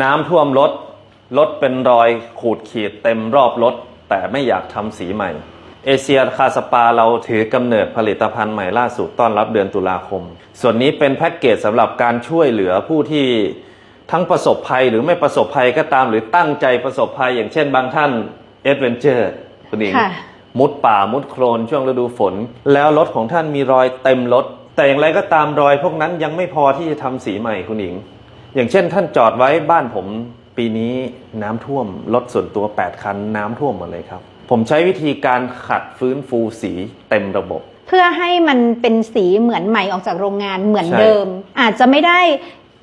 น้ำท่วมรถ รถเป็นรอยขูดขีดเต็มรอบรถ แต่ไม่อยากทำสีใหม่ เอเชียคาสปาเราถือกำเนิดผลิตภัณฑ์ใหม่ล่าสุดต้อนรับเดือนตุลาคม ส่วนนี้เป็นแพ็กเกจสำหรับการช่วยเหลือผู้ที่ทั้งประสบภัยหรือไม่ประสบภัยก็ตามหรือตั้งใจประสบภัย อย่างเช่นบางท่านเอดเวนเจอร์คุณหญิงค่ะมุดป่ามุดโคลนช่วงฤดูฝน แล้วรถของท่านมีรอยเต็มรถ แต่อย่างไรก็ตามรอยพวกนั้นยังไม่พอที่จะทำสีใหม่คุณหญิง อย่างเช่นท่านจอดไว้บ้านผมปีนี้น้ำท่วมรถส่วนตัว 8 คันน้ำท่วมหมดเลยครับ ผมใช้วิธีการขัดฟื้นฟูสีเต็มระบบ เพื่อให้มันเป็นสีเหมือนใหม่ออกจากโรงงานเหมือนใช่ เดิม อาจจะไม่ได้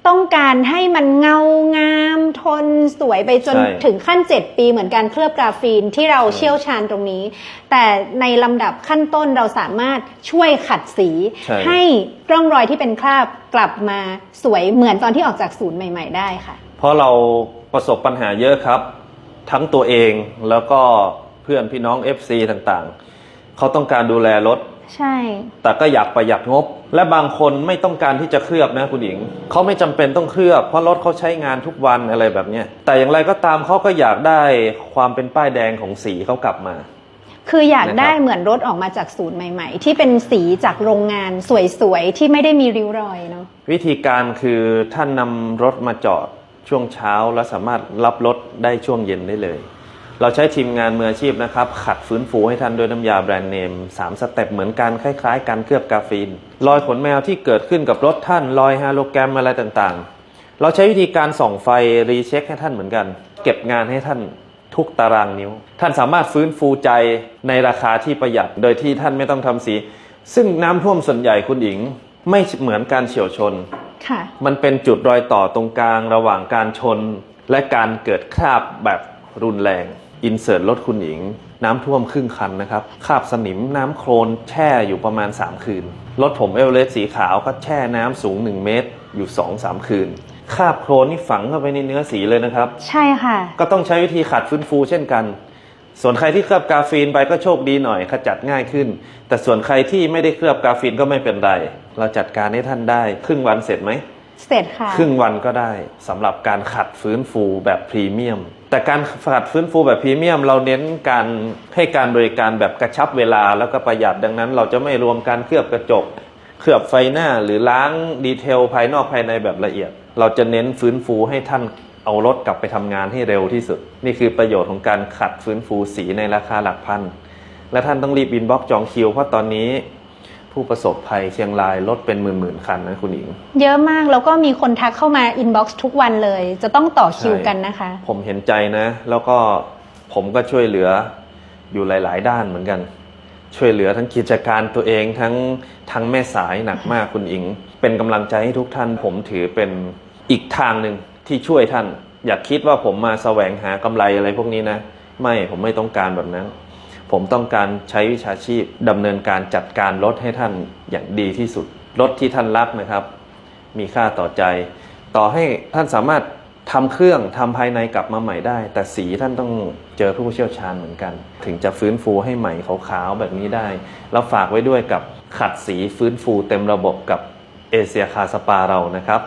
ต้องการให้มันเงางามทนสวยไปจนใช่ ถึงขั้น 7 ปีเหมือนการเคลือบกราฟีนที่เราเชี่ยวชาญตรงนี้ แต่ในลำดับขั้นต้นเราสามารถช่วยขัดสีใช่ ให้ร่องรอยที่เป็นคราบกลับมาสวยเหมือนตอนที่ออกจากศูนย์ใหม่ ๆ ได้ค่ะ เพราะเราประสบปัญหาเยอะครับ ทั้งตัวเองแล้วก็เพื่อนพี่น้อง FC ต่างๆ เขาต้องการดูแลรถ ใช่ แต่ก็อยากประหยัดงบ และบางคนไม่ต้องการที่จะเคลือบนะคุณหญิงเขาไม่จำเป็นต้องเคลือบ เพราะรถเขาใช้งานทุกวันอะไรแบบเนี้ยแต่อย่างไรก็ตามเขาก็อยากได้ความเป็นป้ายแดงของสีเขากลับมา คืออยากนะครับได้เหมือนรถออกมาจากศูนย์ใหม่ ๆ ที่เป็นสีจากโรงงานสวยๆ ที่ไม่ได้มีริ้วรอยเนาะ วิธีการคือท่านนำรถมาจอดช่วงเช้าแล้วสามารถรับรถได้ช่วงเย็นได้เลย เราใช้ทีมงานมืออาชีพนะครับ ขัดฟื้นฟูให้ท่านด้วยน้ำยาแบรนด์เนม 3 สเต็ปเหมือนกันคล้ายๆการเคลือบกราฟีน รอยขนแมวที่เกิดขึ้นกับรถท่าน รอยฮาโลแกรมอะไรต่างๆ เราใช้วิธีการส่องไฟรีเช็คให้ท่านเหมือนกัน เก็บงานให้ท่านทุกตารางนิ้ว ท่านสามารถฟื้นฟูใจในราคาที่ประหยัด โดยที่ท่านไม่ต้องทำสี ซึ่งน้ำท่วมส่วนใหญ่คุณหญิง ไม่เหมือนการเฉียวชนค่ะมันเป็นจุดรอยต่อตรงกลางระหว่างการชน และการเกิดคราบแบบรุนแรง อินเสิร์ตรถคุณหญิง น้ำท่วมครึ่งคันนะครับคราบสนิมน้ำโคลนแช่อยู่ประมาณ 3 คืน รถผมเอเวอเรสต์สีขาวก็แช่น้ำสูง 1 เมตร อยู่ 2-3 คืนคราบโคลนนี่ฝังเข้าไปในเนื้อสีเลยนะครับ ใช่ค่ะ ก็ต้องใช้วิธีขัดฟื้นฟูเช่นกัน ส่วนใครที่เคลือบกราฟีนไปก็โชคดีหน่อยขจัดง่ายขึ้น แต่ส่วนใครที่ไม่ได้เคลือบกราฟีนก็ไม่เป็นไร เราจัดการให้ท่านได้ ครึ่งวันเสร็จไหม เสร็จค่ะ ครึ่งวันก็ได้สำหรับการขัดฟื้นฟูแบบพรีเมียม แต่การขัดฟื้นฟูแบบพรีเมียม เราเน้นการให้การบริการแบบกระชับเวลาแล้วก็ประหยัดดังนั้น เราจะไม่รวมการเคลือบกระจก เคลือบไฟหน้าหรือล้างดีเทลภายนอกภายในแบบละเอียด เราจะเน้นฟื้นฟูให้ท่านเอารถกลับไปทำงานให้เร็วที่สุด นี่คือประโยชน์ของการขัดฟื้นฟูสีในราคาหลักพันและท่านต้องรีบอินบ็อกจองคิวเพราะตอนนี้ ผู้ประสบภัยเชียงรายรถเป็นหมื่นๆคันนะคุณหญิง เยอะมากแล้วก็มีคนทักเข้ามาอินบ็อกซ์ทุกวันเลย จะต้องต่อคิวกันนะคะ ผมเห็นใจนะ แล้วก็ผมก็ช่วยเหลืออยู่หลาย ๆ ด้านเหมือนกัน ช่วยเหลือทั้งกิจการตัวเองทั้งทั้งแม่สายหนักมากคุณอิง เป็นกำลังใจให้ทุกท่าน ผมถือเป็นอีกทางหนึ่งที่ช่วยท่าน อย่าคิดว่าผมมาแสวงหากำไรอะไรพวกนี้นะ ไม่ผมไม่ต้องการแบบนั้น ผมต้องการใช้วิชาชีพดำเนินการจัดการรถให้ท่านอย่างดีที่สุดรถที่ท่านรักนะครับ มีค่าต่อใจ ต่อให้ท่านสามารถทำเครื่องทำภายในกลับมาใหม่ได้ แต่สีท่านต้องเจอผู้เชี่ยวชาญเหมือนกัน ถึงจะฟื้นฟูให้ใหม่ขาวๆแบบนี้ได้ แล้วฝากไว้ด้วยกับขัดสีฟื้นฟูเต็มระบบกับเอเชียคาสปาเรานะครับ